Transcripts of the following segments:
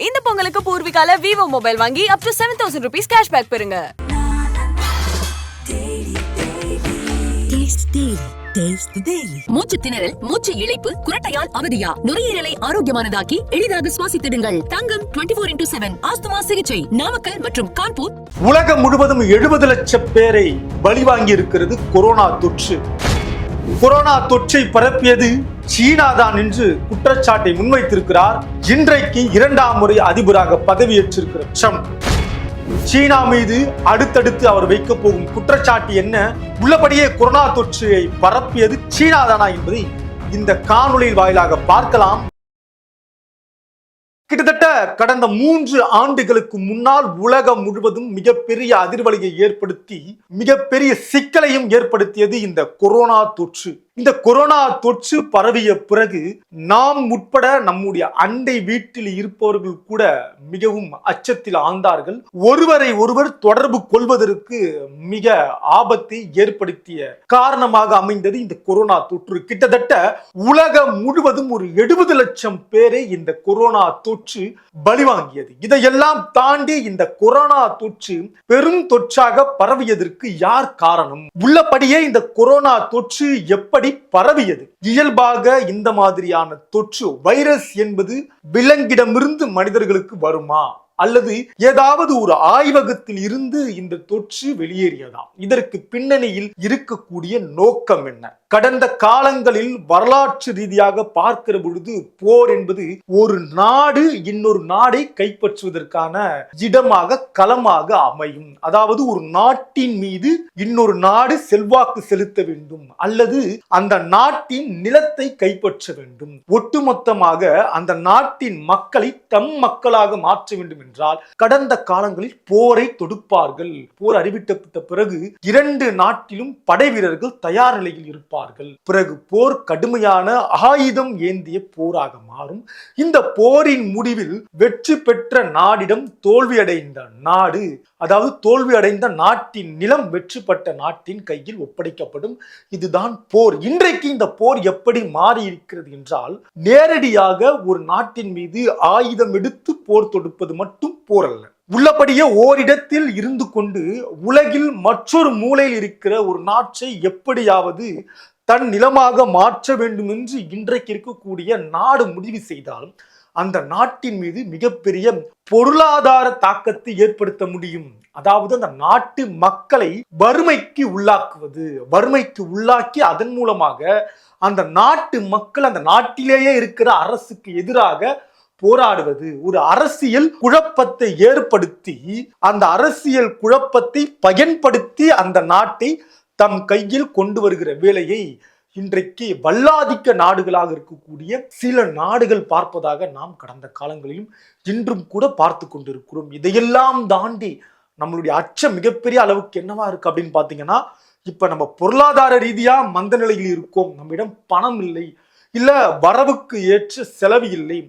இந்த பொங்கலுக்கு பூர்விகால Vivo mobile வாங்கி up to seven thousand rupees cashback பெறுங்க. மூச்சு திணறல் மூச்சு இழைப்பு குரட்டையால் அவதியா? நுரையீரலை ஆரோக்கியமானதாக்கி எளிதாக சுவாசித்திடுங்கள். Thangam twenty four into seven asthma சிகிச்சை நாமக்கல் மற்றும் கான்பூர். உலகம் முழுவதும் எழுபது லட்சம் பேரை பலிவாங்கி இருக்கிறது கொரோனா தொற்று. கொரோனா தொற்றை பரப்பியது சீனா தான் என்று குற்றச்சாட்டை முன்வைத்திருக்கிறார். இன்றைக்கு இரண்டாம் முறை அதிபராக பதவியேற்றிருக்கிற ட்ரம்ப். சீனா மீது அடுத்தடுத்து அவர் வைக்க போகும் குற்றச்சாட்டு என்ன? உள்ளபடியே கொரோனா தொற்றை பரப்பியது சீனா தானா என்பதை இந்த காணொலி வாயிலாக பார்க்கலாம். கிட்டத்தட்ட கடந்த மூன்று ஆண்டுகளுக்கு முன்னால் உலகம் முழுவதும் மிகப்பெரிய அதிர்வலையை ஏற்படுத்தி மிகப்பெரிய சிக்கலையும் ஏற்படுத்தியது இந்த கொரோனா தொற்று. இந்த கொரோனா தொற்று பரவிய பிறகு நாம் உட்பட நம்முடைய அண்டை வீட்டில் இருப்பவர்கள் கூட மிகவும் அச்சத்தில் ஆழ்ந்தார்கள். ஒருவரை ஒருவர் தொடர்பு கொள்வதற்கு மிக ஆபத்தை ஏற்படுத்திய காரணமாக அமைந்தது இந்த கொரோனா தொற்று. கிட்டத்தட்ட உலகம் முழுவதும் ஒரு எழுபது லட்சம் பேரை இந்த கொரோனா தொற்று பலிவாங்கியது. இதையெல்லாம் தாண்டி இந்த கொரோனா தொற்று பெரும் தொற்றாக பரவியதற்கு யார் காரணம்? உள்ளபடியே இந்த கொரோனா தொற்று எப்படி பரவியது. இயல்பாக இந்த மாதிரியான தொற்று வைரஸ் என்பது விலங்கிடமிருந்து மனிதர்களுக்கு வருமா? அல்லது ஏதாவது ஒரு ஆய்வகத்தில் இருந்து இந்த தொற்று வெளியேறியதாம் இதற்கு பின்னணியில் இருக்கக்கூடிய நோக்கம் என்ன? கடந்த காலங்களில் வரலாற்று ரீதியாக பார்க்கிற பொழுது போர் என்பது ஒரு நாடு இன்னொரு நாடை கைப்பற்றுவதற்கான இடமாக களமாக அமையும். அதாவது ஒரு நாட்டின் மீது இன்னொரு நாடு செல்வாக்கு செலுத்த வேண்டும் அல்லது அந்த நாட்டின் நிலத்தை கைப்பற்ற வேண்டும். ஒட்டுமொத்தமாக அந்த நாட்டின் மக்களை தம் மக்களாக மாற்ற வேண்டும் என்றால் கடந்த காலங்களில் போரை தொடுப்பார்கள். போர் அறிவிக்கப்பட்ட பிறகு இரண்டு நாட்டிலும் படை வீரர்கள் தயார் நிலையில் இருப்பார்கள். கொள்வார்கள் பிறகு போர் கடுமையான ஆயுதம் ஏந்திய போராக மாறும். இந்த போரின் முடிவில் வெற்றி பெற்ற நாடிடம் தோல்வியடைந்த நாடு அதாவது தோல்வி அடைந்த நாட்டின் நிலம் வெற்றி பெற்ற நாட்டின் கையில் ஒப்படைக்கப்படும். இதுதான் போர். இன்றைக்கு இந்த போர் எப்படி மாறி இருக்கிறது என்றால் நேரடியாக ஒரு நாட்டின் மீது ஆயுதம் எடுத்து போர் தொடுப்பது மட்டும் போர் அல்ல. உள்ளபடியே ஓரிடத்தில் இருந்து கொண்டு உலகில் மற்றொரு மூலையில் இருக்கிற ஒரு நாட்டை எப்படியாவது தன் நிலமாக மாற்ற வேண்டும் என்று இன்றைக்கு இருக்கக்கூடிய நாடு முடிவு செய்தால் அந்த நாட்டின் மீது மிகப்பெரிய பொருளாதார தாக்கத்தை ஏற்படுத்த முடியும். அதாவது அந்த நாட்டு மக்களை வறுமைக்கு உள்ளாக்குவது வறுமைக்கு உள்ளாக்கி அதன் மூலமாக அந்த நாட்டு மக்கள் அந்த நாட்டிலேயே இருக்கிற அரசுக்கு எதிராக போராடுவது ஒரு அரசியல் குழப்பத்தை ஏற்படுத்தி அந்த அரசியல் குழப்பத்தை பயன்படுத்தி அந்த நாட்டை தம் கையில் கொண்டு வருகிற வேலையை இன்றைக்கு வல்லாதிக்க நாடுகளாக இருக்கக்கூடிய சில நாடுகள் பார்ப்பதாக நாம் கடந்த காலங்களிலும் இன்றும் கூட பார்த்து கொண்டிருக்கிறோம். இதையெல்லாம் தாண்டி நம்மளுடைய அச்சம் மிகப்பெரிய அளவுக்கு என்னவா இருக்கு அப்படின்னு பார்த்தீங்கன்னா இப்போ நம்ம பொருளாதார ரீதியாக மந்த நிலையில் இருக்கோம். நம்மிடம் பணம் இல்லை. இல்லை வரவுக்கு ஏற்ற செலவு இல்லை.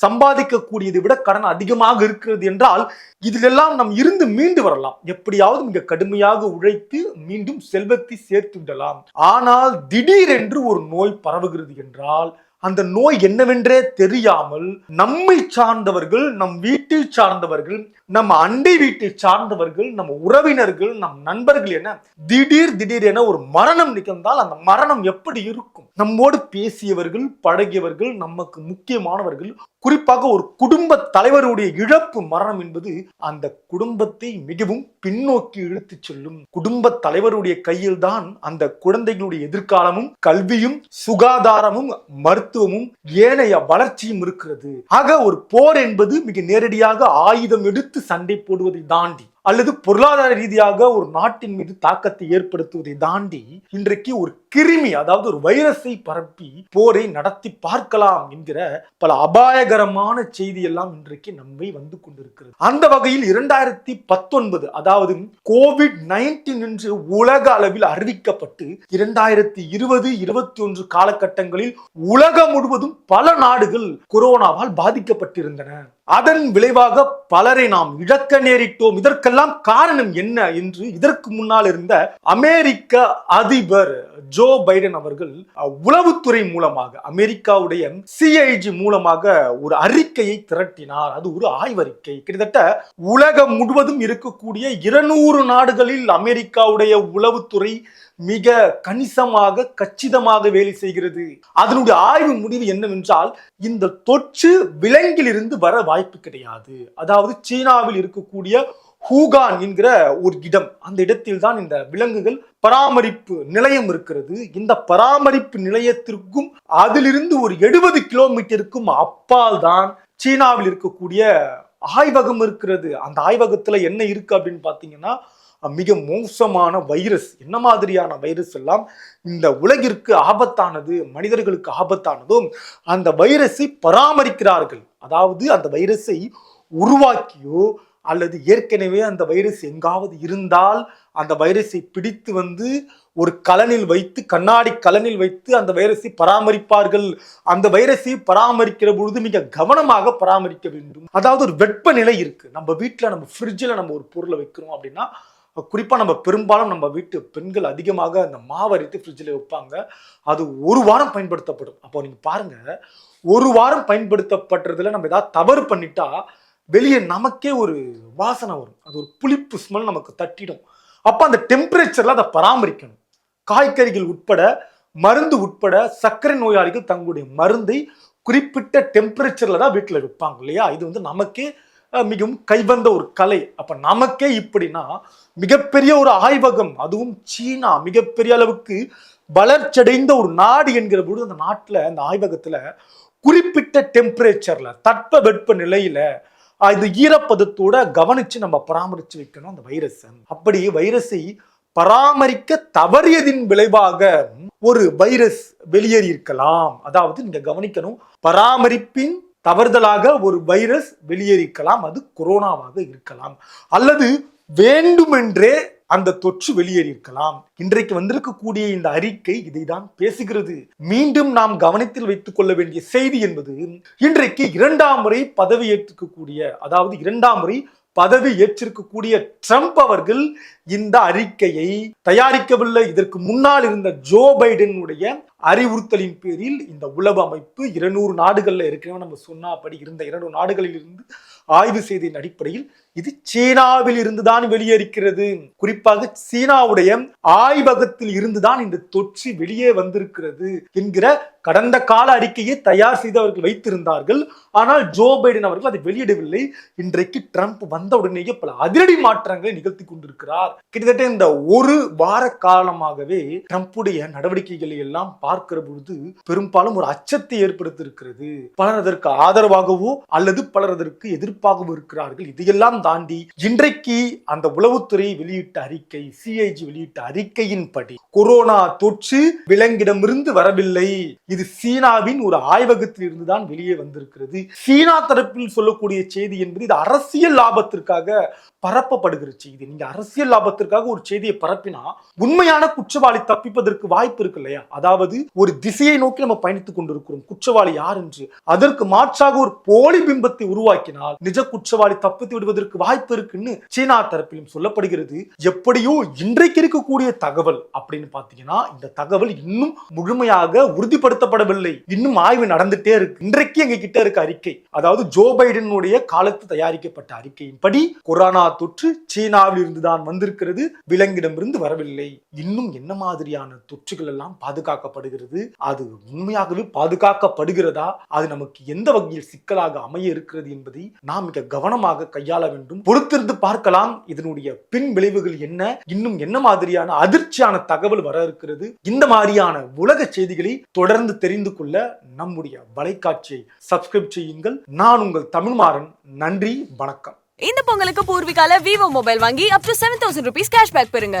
சம்பாதிக்கக்கூடியதை விட கடன் அதிகமாக இருக்கிறது என்றால் இதிலெல்லாம் நம் இருந்து மீண்டு வரலாம். எப்படியாவது மிக கடுமையாக உழைத்து மீண்டும் செல்வத்தை சேர்த்து விடலாம். ஆனால் திடீரென்று ஒரு நோய் பரவுகிறது என்றால் அந்த நோய் என்னவென்றே தெரியாமல் நம்மை சார்ந்தவர்கள் நம் வீட்டை சார்ந்தவர்கள் நம்ம அண்டை வீட்டை சார்ந்தவர்கள் நம்ம உறவினர்கள் நம் நண்பர்கள் என திடீர் திடீர் என ஒரு மரணம் நிகழ்ந்தால் அந்த மரணம் எப்படி இருக்கும்? நம்மோடு பேசியவர்கள் பழகியவர்கள் நமக்கு முக்கியமானவர்கள் குறிப்பாக ஒரு குடும்ப தலைவருடைய இழப்பு மரணம் என்பது அந்த குடும்பத்தை மிகவும் பின்னோக்கி இழுத்துச் செல்லும். குடும்ப தலைவருடைய கையில் தான் அந்த குழந்தைகளுடைய எதிர்காலமும் கல்வியும் சுகாதாரமும் மருத்துவமும் ஏனைய வளர்ச்சியும் இருக்கிறது. ஆக ஒரு போர் என்பது மிக நேரடியாக ஆயுதம் எடுத்து சண்டை போடுவதை தாண்டி அல்லது பொருளாதார ரீதியாக ஒரு நாட்டின் மீது தாக்கத்தை ஏற்படுத்துவதை தாண்டி இன்றைக்கு ஒரு கிருமி அதாவது ஒரு வைரஸை பரப்பி போரை நடத்தி பார்க்கலாம் என்கிற பல அபாயகரமான செய்தி எல்லாம் இன்றைக்கு நம்மை வந்து கொண்டிருக்கிறது. அந்த வகையில் இரண்டாயிரத்தி பத்தொன்பது அதாவது கோவிட் நைன்டீன் என்று உலக அளவில் அறிவிக்கப்பட்டு இரண்டாயிரத்தி இருபது இருபத்தி ஒன்று காலகட்டங்களில் உலகம் முழுவதும் பல நாடுகள் கொரோனாவால் பாதிக்கப்பட்டிருந்தன. அதன் விளைவாக பலரை நாம் இழக்க நேரிட்டோம். இதற்கெல்லாம் காரணம் என்ன என்று இதற்கு முன்னால் இருந்த அமெரிக்க அதிபர் ஜோ பைடன் அவர்கள் உளவுத்துறை மூலமாக அமெரிக்காவுடைய சிஐஜி மூலமாக ஒரு அறிக்கையை திரட்டினார். அது ஒரு ஆய்வறிக்கை. கிட்டத்தட்ட உலகம் முழுவதும் இருக்கக்கூடிய இருநூறு நாடுகளில் அமெரிக்காவுடைய உளவுத்துறை மிக கணிசமாக கச்சிதமாக வேலை செய்கிறது. அதனுடைய ஆய்வு முடிவு என்னவென்றால் இந்த தொற்று விலங்கிலிருந்து வர வாய்ப்பு கிடையாது. அதாவது சீனாவில் இருக்கக்கூடிய ஹூகான் என்கிற ஒரு இடம். அந்த இடத்தில் தான் இந்த விலங்குகள் பராமரிப்பு நிலையம் இருக்கிறது. இந்த பராமரிப்பு நிலையத்திற்கும் அதிலிருந்து ஒரு எழுபது கிலோமீட்டருக்கும் அப்பால் தான் சீனாவில் இருக்கக்கூடிய ஆய்வகம் இருக்கிறது. அந்த ஆய்வகத்துல என்ன இருக்கு அப்படின்னு பாத்தீங்கன்னா மிக மோசமான வைரஸ். என்ன மாதிரியான வைரஸ் எல்லாம்? இந்த உலகிற்கு ஆபத்தானது மனிதர்களுக்கு ஆபத்தானதும் அந்த வைரஸை பராமரிக்கிறார்கள். அதாவது அந்த வைரஸை உருவாக்கியோ அல்லது ஏற்கனவே அந்த வைரஸ் எங்காவது இருந்தால் அந்த வைரஸை பிடித்து வந்து ஒரு கலனில் வைத்து கண்ணாடி கலனில் வைத்து அந்த வைரஸை பராமரிப்பார்கள். அந்த வைரஸை பராமரிக்கிற பொழுது மிக கவனமாக பராமரிக்க வேண்டும். அதாவது ஒரு வெப்பநிலை இருக்கு. நம்ம வீட்டில் நம்ம ஃப்ரிட்ஜில் நம்ம ஒரு பொருளை வைக்கிறோம் அப்படின்னா குறிப்பாக நம்ம பெரும்பாலும் நம்ம வீட்டு பெண்கள் அதிகமாக அந்த மாவு ஃப்ரிட்ஜில் வைப்பாங்க. அது ஒரு வாரம் பயன்படுத்தப்படும். அப்போ நீங்கள் பாருங்கள் ஒரு வாரம் பயன்படுத்தப்படுறதுல நம்ம ஏதாவது தவறு பண்ணிட்டா வெளியே நமக்கே ஒரு வாசனை வரும். அது ஒரு புளிப்பு ஸ்மெல் நமக்கு தட்டிடும். அப்போ அந்த டெம்பரேச்சரில் அதை பராமரிக்கணும். காய்கறிகள் உட்பட மருந்து உட்பட சர்க்கரை நோயாளிகள் தங்களுடைய மருந்தை குறிப்பிட்ட டெம்பரேச்சரில் தான் வீட்டில் வைப்பாங்க இல்லையா? இது வந்து நமக்கே மிகவும் கைவந்த ஒரு கலை. அப்ப நமக்கே இப்படின்னா மிகப்பெரிய ஒரு ஆய்வகம் அதுவும் சீனா மிகப்பெரிய அளவுக்கு வளர்ச்சியடைந்த ஒரு நாடு என்கிற பொழுது அந்த நாட்டில் அந்த ஆய்வகத்துல குறிப்பிட்ட டெம்பரேச்சர்ல தட்ப வெப்ப நிலையில அஹ், இந்த ஈரப்பதத்தோட கவனிச்சு நம்ம பராமரிச்சு வைக்கணும் அந்த வைரஸ் அப்படி வைரஸை பராமரிக்க தவறியதின் விளைவாக ஒரு வைரஸ் வெளியேறி இருக்கலாம். அதாவது நீங்க கவனிக்கணும் பராமரிப்பின் தவறுதலாக ஒரு வைரஸ் வெளியேறிக்கலாம். அது கொரோனாவாக இருக்கலாம். அல்லது வேண்டுமென்றே அந்த தொற்று வெளியேறியிருக்கலாம். இன்றைக்கு வந்திருக்கக்கூடிய இந்த அறிக்கை இதை தான் பேசுகிறது. மீண்டும் நாம் கவனத்தில் வைத்துக் கொள்ள வேண்டிய செய்தி என்பது இன்றைக்கு இரண்டாம் முறை பதவி ஏற்றுக்கக்கூடிய அதாவது இரண்டாம் முறை பதவி ஏற்றிருக்கக்கூடிய ட்ரம்ப் அவர்கள் இந்த அறிக்கையை தயாரிக்கவில்லை. இதற்கு முன்னால் இருந்த ஜோ பைடனுடைய அறிவுறுத்தலின் பேரில் இந்த உளவு அமைப்பு இருநூறு நாடுகள்ல ஏற்கனவே நம்ம சொன்னாப்படி இருந்த இரண்டு நாடுகளில் இருந்து ஆய்வு செய்தியின் அடிப்படையில் இது சீனாவில் இருந்துதான் வெளியேறிக்கிறது. குறிப்பாக சீனாவுடைய ஆய்வகத்தில் இருந்துதான் இந்த தொற்று வெளியே வந்திருக்கிறது என்கிற கடந்த கால அறிக்கையை தயார் செய்து அவர்கள் வைத்திருந்தார்கள். ஆனால் ஜோ பைடன் அவர்கள் அதை வெளியிடவில்லை. இன்றைக்கு ட்ரம்ப் வந்த உடனேயே பல அதிரடி மாற்றங்களை நிகழ்த்தி கொண்டிருக்கிறார். கிட்டத்தட்ட இந்த ஒரு வார காலமாகவே ட்ரம்ப்புடைய நடவடிக்கைகளை எல்லாம் பார்க்கிற பொழுது பெரும்பாலும் ஒரு அச்சத்தை ஏற்படுத்தி இருக்கிறது பலர் அதற்கு ஆதரவாகவோ அல்லது பலர் அதற்கு எதிர்ப்பாகவோ இருக்கிறார்கள். இதையெல்லாம் தாண்டி இன்றைக்கு அந்த உளவுத்துறை வெளியிட்ட அறிக்கை சிஐஜி வெளியிட்ட அறிக்கையின்படி கொரோனா தொற்று விலங்கிடமிருந்து வரவில்லை. இது சீனாவின் ஒரு ஆய்வகத்தில் இருந்துதான் வெளியே வந்திருக்கிறது. சீனா தரப்பில் சொல்லக்கூடிய செய்தி என்பது இது அரசியல் லாபத்திற்காக பரப்பப்படுகிற செய்தி. நீங்க அரசியல் லாபத்திற்காக ஒரு செய்தியை பரப்பினா உண்மையான குற்றவாளி தப்பிப்பதற்கு வாய்ப்பு இருக்கு இல்லையா? அதாவது ஒரு திசையை நோக்கி நம்ம பயணித்துக் கொண்டிருக்கிறோம். குற்றவாளி யார் என்று. அதற்கு மாற்றாக ஒரு போலி பிம்பத்தை உருவாக்கினால் நிஜ குற்றவாளி தப்பித்து விடுவதற்கு வாய்ப்பு இருக்குன்னு சீனா தரப்பிலும் சொல்லப்படுகிறது. எப்படியோ இன்றைக்கு இருக்கக்கூடிய தகவல் அப்படின்னு பாத்தீங்கன்னா இந்த தகவல் இன்னும் முழுமையாக உறுதிப்படுத்தப்படவில்லை. இன்னும் ஆய்வு நடந்துட்டே இருக்கு. இன்றைக்கு எங்க கிட்ட இருக்க அறிக்கை அதாவது ஜோ பைடனுடைய காலத்து தயாரிக்கப்பட்ட அறிக்கையின்படி கொரோனா தொற்று சீனாவில் இருந்துதான் வந்திருக்கிறது விலங்கிடமிருந்து வரவில்லை. இன்னும் என்ன மாதிரியான தொற்றுகள் எல்லாம் பாதுகாக்கப்படுகிறது? அது உண்மையாகவே பாதுகாக்கப்படுகிறதா? அது நமக்கு எந்த வகையில் சிக்கலாக அமைய இருக்கிறது என்பதை நாம் மிக கவனமாக கையாள வேண்டும். பொறுத்திருந்து பார்க்கலாம் இதனுடைய பின் விளைவுகள் என்ன. இன்னும் என்ன மாதிரியான அதிர்ச்சியான தகவல் வர இருக்கிறது. இந்த மாதிரியான உலக செய்திகளை தொடர்ந்து தெரிந்து கொள்ள நம்முடைய வலைக்காட்சியை சப்ஸ்கிரைப் செய்யுங்கள். நான் உங்கள் தமிழ்மாறன். நன்றி வணக்கம். இந்த பொங்கலுக்கு பூர்விகால விவோ மொபைல் வாங்கி up to seven thousand rupees cashback பெறுங்க.